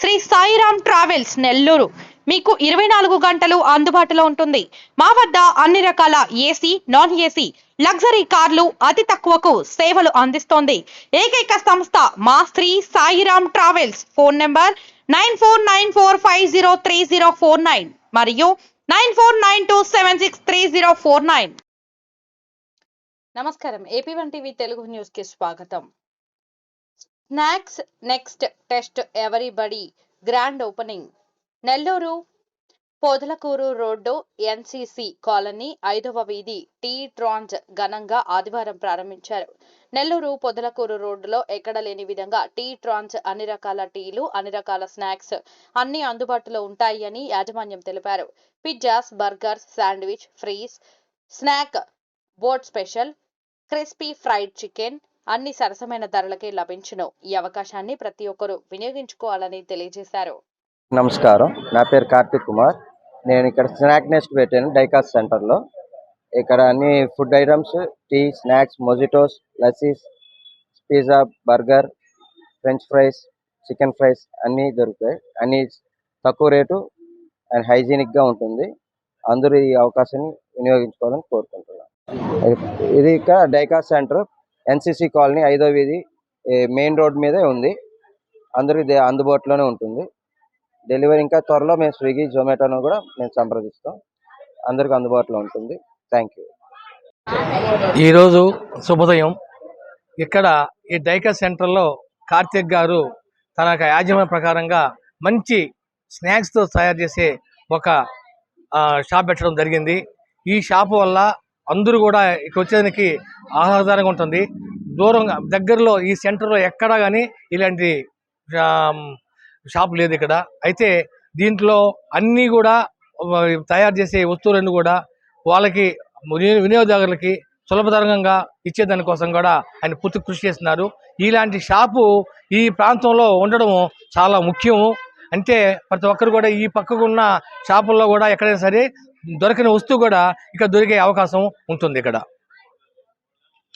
Shri Sairam travels Nellore. మీకు ఇరవై నాలుగు గంటలు అందుబాటులో ఉంటుంది. మా వద్ద అన్ని రకాల ఏసీ నాన్ ఏసీ లగ్జరీ కార్లు అతి తక్కువకు సేవలు అందిస్తోంది. ఏకైక సంస్థ మా Sri Sairam travels. Phone number nine four nine four five zero three zero four nine మరియు nine four nine two seven six three zero four nine. నమస్కారం. ఏపీ వన్ టీవీ తెలుగు న్యూస్కి స్వాగతం. Snacks next test everybody grand opening Nellore Podalakuru road NCC colony ఐదవ వీధి tea ట్రాన్స్ ఘనంగా ఆదివారం ప్రారంభించారు. నెల్లూరు పొదలకూరు రోడ్డులో ఎక్కడ లేని విధంగా టీ ట్రాన్స్ అన్ని రకాల టీలు అన్ని రకాల స్నాక్స్ అన్ని అందుబాటులో ఉంటాయి అని యాజమాన్యం తెలిపారు. Pizzas burgers sandwich fries snack boat special crispy fried chicken అన్ని సరసమైన ధరలకే లభించును. ఈ అవకాశాన్ని ప్రతి ఒక్కరూ వినియోగించుకోవాలని తెలియజేశారు. నమస్కారం. నా పేరు కార్తిక్ కుమార్. నేను ఇక్కడ స్నాక్ నెస్ట్ పెట్టాను డైకాస్ సెంటర్లో. ఇక్కడ అన్ని food items tea snacks mojitos lassis pizza burger French fries chicken fries అన్నీ దొరుకుతాయి. అన్నీ తక్కువ రేటు అండ్ హైజీనిక్గా ఉంటుంది. అందరూ ఈ అవకాశాన్ని వినియోగించుకోవాలని కోరుకుంటున్నాను. ఇది ఇక్కడ డైకాస్ సెంటర్. ఎన్సిసి కాలనీ ఐదో వీధి మెయిన్ రోడ్ మీదే ఉంది. అందరికి అందుబాటులోనే ఉంటుంది. డెలివరీ ఇంకా త్వరలో మేము స్విగ్గీ జొమాటోను కూడా మేము సంప్రదిస్తాం. అందరికి అందుబాటులో ఉంటుంది. Thank you. ఈరోజు శుభోదయం. ఇక్కడ ఈ డైకా సెంటర్లో కార్తిక్ గారు తన యొక్క యాజమాన్య ప్రకారంగా మంచి స్నాక్స్తో తయారు చేసే ఒక షాప్ పెట్టడం జరిగింది. ఈ షాప్ వల్ల అందరూ కూడా ఇక్కడ వచ్చేదానికి ఆహ్లాదకరంగా ఉంటుంది. దూరంగా దగ్గరలో ఈ సెంటర్లో ఎక్కడా కానీ ఇలాంటి షాప్ లేదు ఇక్కడ. అయితే దీంట్లో అన్నీ కూడా తయారు చేసే వస్తువులన్నీ కూడా వాళ్ళకి వినియోగదారులకి సులభతరంగా ఇచ్చేదానికోసం కూడా ఆయన పూర్తి కృషి చేస్తున్నారు. ఇలాంటి షాపు ఈ ప్రాంతంలో ఉండడం చాలా ముఖ్యము. అంటే ప్రతి ఒక్కరు కూడా ఈ పక్కకు ఉన్న షాపుల్లో కూడా ఎక్కడైనా సరే దొరకని వస్తువు కూడా ఇక్కడ దొరికే అవకాశం ఉంటుంది ఇక్కడ.